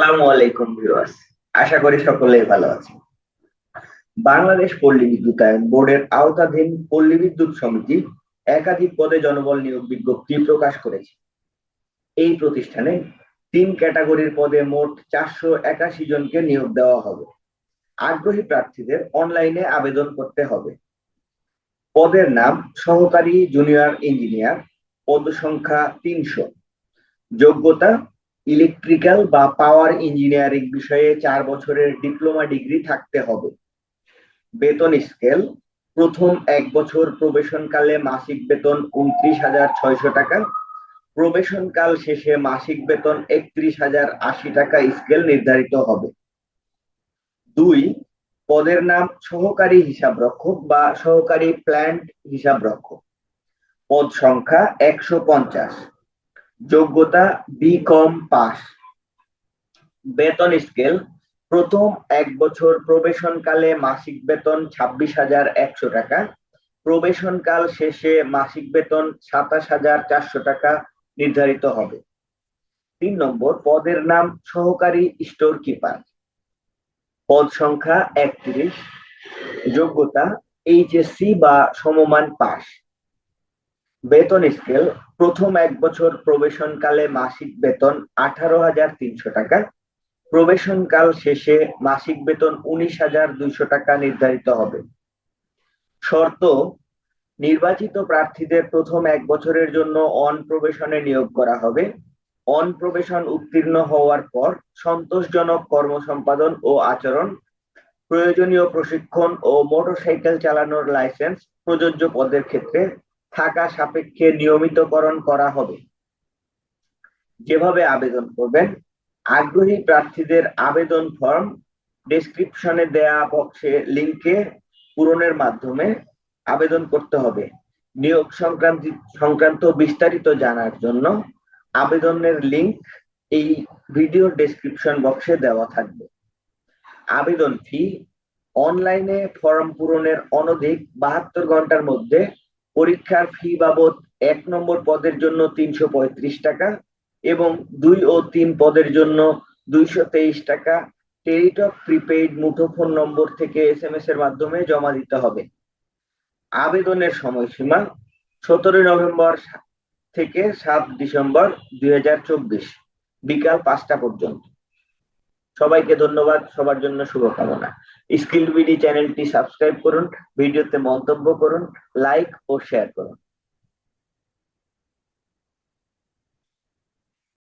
আসসালামু আলাইকুম ভিউয়ার্স। আশা করি সকলেই ভালো আছেন। বাংলাদেশ পল্লী বিদ্যুতায়ন বোর্ডের আওতাধীন পল্লী বিদ্যুৎ সমিতি একাধিক পদে জনবল নিয়োগ বিজ্ঞপ্তি প্রকাশ করেছে। এই প্রতিষ্ঠানে তিন ক্যাটাগরির পদে মোট চারশো একাশি জনকে নিয়োগ দেওয়া হবে। আগ্রহী প্রার্থীদের অনলাইনে আবেদন করতে হবে। পদের নাম সহকারী জুনিয়র ইঞ্জিনিয়ার, পদ সংখ্যা তিনশো। যোগ্যতা ইলেকট্রিক্যাল বা পাওয়ার ইঞ্জিনিয়ারিং বিষয়ে চার বছরের ডিপ্লোমা ডিগ্রি থাকতে হবে। বেতন স্কেল, প্রথম এক বছর প্রবেশনকালে মাসিক বেতন উনত্রিশ হাজার ছয়শো টাকা, প্রবেশনকাল শেষে মাসিক বেতন একত্রিশ হাজার আশি টাকা স্কেল নির্ধারিত হবে। দুই, পদের নাম সহকারী হিসাবরক্ষক বা সহকারী প্ল্যান্ট হিসাবরক্ষক পদ সংখ্যা একশো পঞ্চাশ। যোগ্যতা বি কম পাস। বেতন স্কেল প্রথম এক বছর প্রবেশনকালে মাসিক বেতন ছাব্বিশ হাজার একশো টাকা। প্রবেশনকাল শেষে মাসিক বেতন সাতাশ হাজার চারশো টাকা নির্ধারিত হবে। তিন নম্বর, পদের নাম সহকারী স্টোর কিপার পদ সংখ্যা একত্রিশ। যোগ্যতা এইচএসসি বা সমমান পাস। বেতন স্কেল প্রথম এক বছর প্রবেশনকালে মাসিক বেতন আঠারো হাজার তিনশো টাকা। প্রবেশনকাল শেষে মাসিক বেতন উনিশ হাজার দুইশো টাকা নির্ধারিত হবে। শর্ত, নির্বাচিত প্রার্থীদের প্রথম এক বছরের জন্য অন প্রবেশনে নিয়োগ করা হবে। অন প্রবেশন উত্তীর্ণ হওয়ার পর সন্তোষজনক কর্ম সম্পাদন ও আচরণ, প্রয়োজনীয় প্রশিক্ষণ ও মোটরসাইকেল চালানোর লাইসেন্স প্রযোজ্য পদের ক্ষেত্রে থাকা সাপেক্ষে নিয়মিতকরণ করা হবে। যেভাবে আবেদন করবেন, আগ্রহী প্রার্থীদের আবেদন ফর্ম ডেসক্রিপশনে দেয়া বক্সে লিংকে পূরণের মাধ্যমে আবেদন করতে হবে। নিয়োগ সংক্রান্ত সংক্রান্ত বিস্তারিত জানার জন্য আবেদনের লিংক এই ভিডিও ডেসক্রিপশন বক্সে দেওয়া থাকবে। আবেদন ফি, অনলাইনে ফর্ম পূরণের অনধিক বাহাত্তর ঘণ্টার মধ্যে পরীক্ষার ফি বাবদ এক নম্বর পদের জন্য তিনশো পঁয়ত্রিশ টাকা এবং দুই ও তিন পদের জন্য দুইশো তেইশ টাকা। টেলিটক প্রিপেইড মুঠোফোন নম্বর থেকে এস এম এস এর মাধ্যমে জমা দিতে হবে। আবেদনের সময়সীমা সতেরোই নভেম্বর থেকে সাত ডিসেম্বর দুই হাজার চব্বিশ বিকাল পাঁচটা পর্যন্ত। সবাইকে ধন্যবাদ, সবার জন্য শুভকামনা। স্কিল বিডি চ্যানেলটি সাবস্ক্রাইব করুন, ভিডিওতে মন্তব্য করুন, লাইক ও শেয়ার করুন।